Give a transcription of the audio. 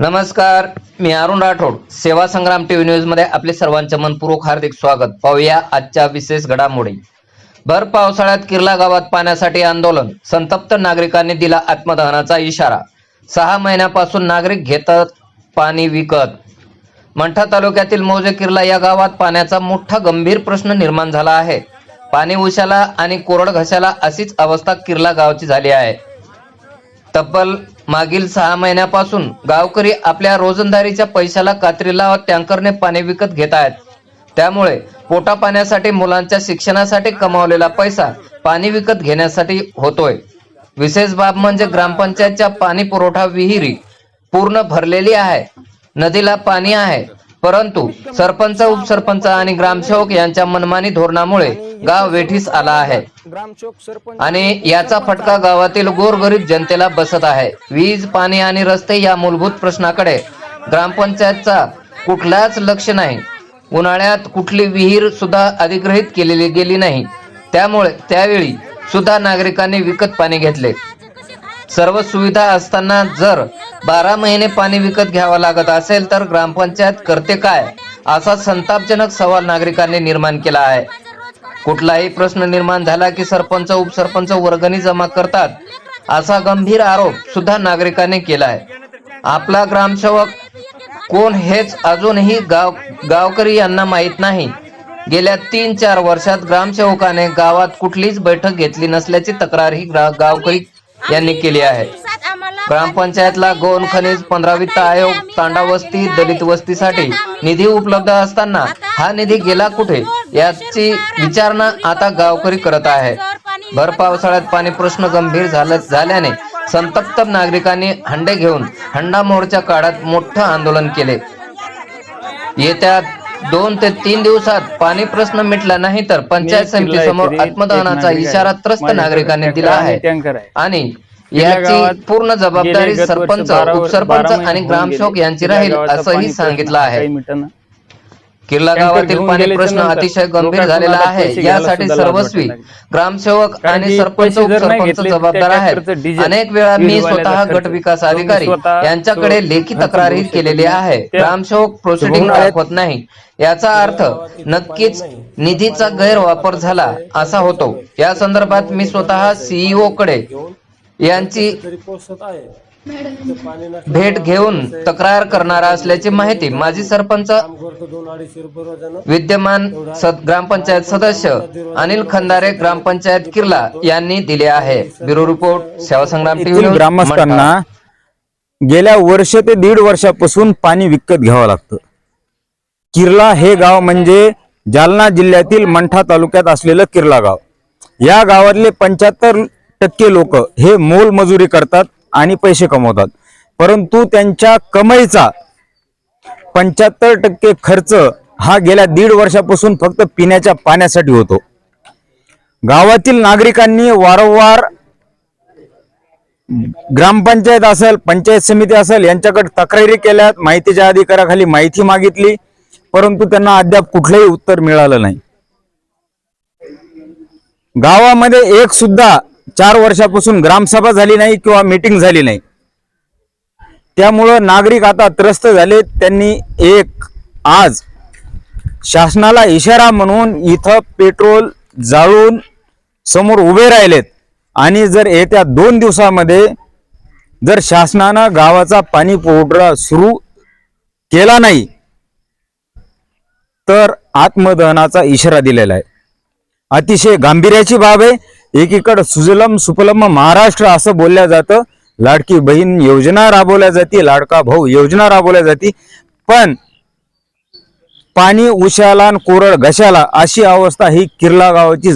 नमस्कार मी अरुण राठोड. सेवा संग्राम टीव्ही न्यूजमध्ये आपले सर्वांचे मनपूर्वक हार्दिक स्वागत. पाहूया आजच्या विशेष घडामोडी. भर पावसाळ्यात किर्ला गावात पाण्यासाठी आंदोलन. संतप्त नागरिकांनी दिला आत्मदहनाचा इशारा. सहा महिन्यापासून नागरिक घेतात पाणी विकत. मंठा तालुक्यातील मौजे किर्ला या गावात पाण्याचा मोठा गंभीर प्रश्न निर्माण झाला आहे. पाणी उशाला आणि कोरड घशाला अशीच अवस्था किर्ला गावची झाली आहे. तब्बल मागील सहा महिन्यापासून गावकरी आपल्या रोजंदारीच्या पैशाला कात्री लावत टँकरने पाणी विकत घेत आहेत. त्यामुळे पोटा पाण्यासाठी मुलांच्या शिक्षणासाठी कमावलेला पैसा पाणी विकत घेण्यासाठी होतोय. विशेष बाब म्हणजे ग्रामपंचायतच्या पाणी पुरवठा विहिरी पूर्ण भरलेली आहे. नदीला पाणी आहे. परंतु सरपंच उपसरपंच आणि ग्रामसेवक यांच्या मनमानी धोरणामुळे गाव वेठीस आला आहे. ग्रामचौक सरपंच आणि याचा फटका गावातील गोरगरीब जनतेला बसत आहे. वीज पाणी आणि रस्ते या मूलभूत प्रश्नाकडे ग्रामपंचायतचा कुठलाच लक्ष नाही. उन्हाळ्यात कुठली विहीर सुद्धा अधिग्रहित केलेली गेली नाही. त्यामुळे त्यावेळी सुद्धा नागरिकांनी विकत पाणी घेतले. सर्व सुविधा असताना जर बारा महिने पाणी विकत घ्यावं लागत असेल तर ग्रामपंचायत करते काय असा संतापजनक सवाल नागरिकांनी निर्माण केला आहे. कुठलाही प्रश्न निर्माण झाला की सरपंच उपसरपंच वर्गणी जमा करतात असा गंभीर आरोप सुद्धा नागरिकांनी आहे आपला ग्रामसेवक कोण हेच अजूनही गाव गावकरी यांना माहीत नाही. गेल्या तीन चार वर्षात ग्रामसेवकाने गावात कुठलीच बैठक घेतली नसल्याची तक्रार ही ग्रा- गावकरी यांनी केली आहे. ग्रामपंचायतला गौण खनिज पंधरा वित्त आयोग तांडा वस्ती दलित वस्तीसाठी निधी उपलब्ध असताना हा निधी गेला कुठे? याची विचारणा आता गावकरी करत आहे. भर पावसाळ्यात पाणी प्रश्न गंभीर झाला झाल्याने संतप्त नागरिकांनी हंडे घेऊन हंडा मोर्चा काढत मोठं आंदोलन केले. येत्या दोन ते तीन दिवसात पाणी प्रश्न मिटला नाही तर पंचायत समिती समोर आत्मदहनाचा इशारा त्रस्त नागरिकांनी दिला आहे. आणि याची पूर्ण जबाबदारी सरपंच उपसरपंच आणि ग्रामसेवक. यांची राहील असंही सांगितलं आहे. टँकर गावातील पाणी प्रश्न अतिशय गंभीर झालेला आहे. यासाठी सर्वस्वी. ग्रामसेवक आणि सरपंच उपसरपंच जबाबदार आहेत. अनेक वेळा मी स्वतः गट विकास अधिकारी यांच्याकडे लेखी तक्रारी केलेली. आहे. ग्रामसेवक प्रोसिडिंग दाखवत नाही. याचा अर्थ नक्कीच निधीचा गैरवापर झाला असा होतो. या संदर्भात मी स्वतः सीईओ कडे यांची भेट घेऊन तक्रार करणार असल्याची माहिती माजी सरपंच विद्यमान सद- ग्रामपंचायत सदस्य अनिल खंदारे ग्रामपंचायत किर्ला यांनी दिले आहे. ब्युरो रिपोर्ट सेवा संग्राम टीव्ही येथील न्यूज, ग्रामस्थांना गेल्या वर्ष ते दीड वर्षापासून पाणी विकत घ्यावं लागतं. किर्ला हे गाव म्हणजे जालना जिल्ह्यातील मंठा तालुक्यात असलेलं किर्ला गाव. या गावातले पंच्याहत्तर टक्के लोक हे मोल मजुरी करतात आणि पैसे कमवतात. परंतु त्यांच्या कमाईचा पंच्याहत्तर टक्के खर्च हा गेल्या दीड वर्षापासून फक्त पिण्याच्या पाण्यासाठी होतो. गावातील नागरिकांनी वारंवार ग्रामपंचायत असेल पंचायत समिती असेल यांच्याकडे तक्रारी केल्यात माहितीच्या अधिकाराखाली माहिती मागितली परंतु त्यांना अद्याप कुठलंही उत्तर मिळालं नाही. गावामध्ये एक सुद्धा चार वर्षापासून ग्रामसभा झाली नाही किंवा मीटिंग झाली नाही. त्यामुळं नागरिक आता त्रस्त झाले. त्यांनी एक आज शासनाला इशारा म्हणून इथं पेट्रोल जाळून समोर उभे राहिलेत. आणि जर येत्या दोन दिवसामध्ये जर शासनानं गावाचा पाणी पुरवठा सुरू केला नाही तर आत्मदहनाचा इशारा दिलेला आहे. अतिशय गांभीर्याची बाब आहे. एकीकडे सुजलम सुपलम महाराष्ट्र असं बोलल्या जातं. लाडकी बहीण योजना राबवल्या जाते लाडका भाऊ योजना राबवल्या जाते. पण पाणी उशाला आणि कोरड घशाला अशी अवस्था ही किर्ला गावाची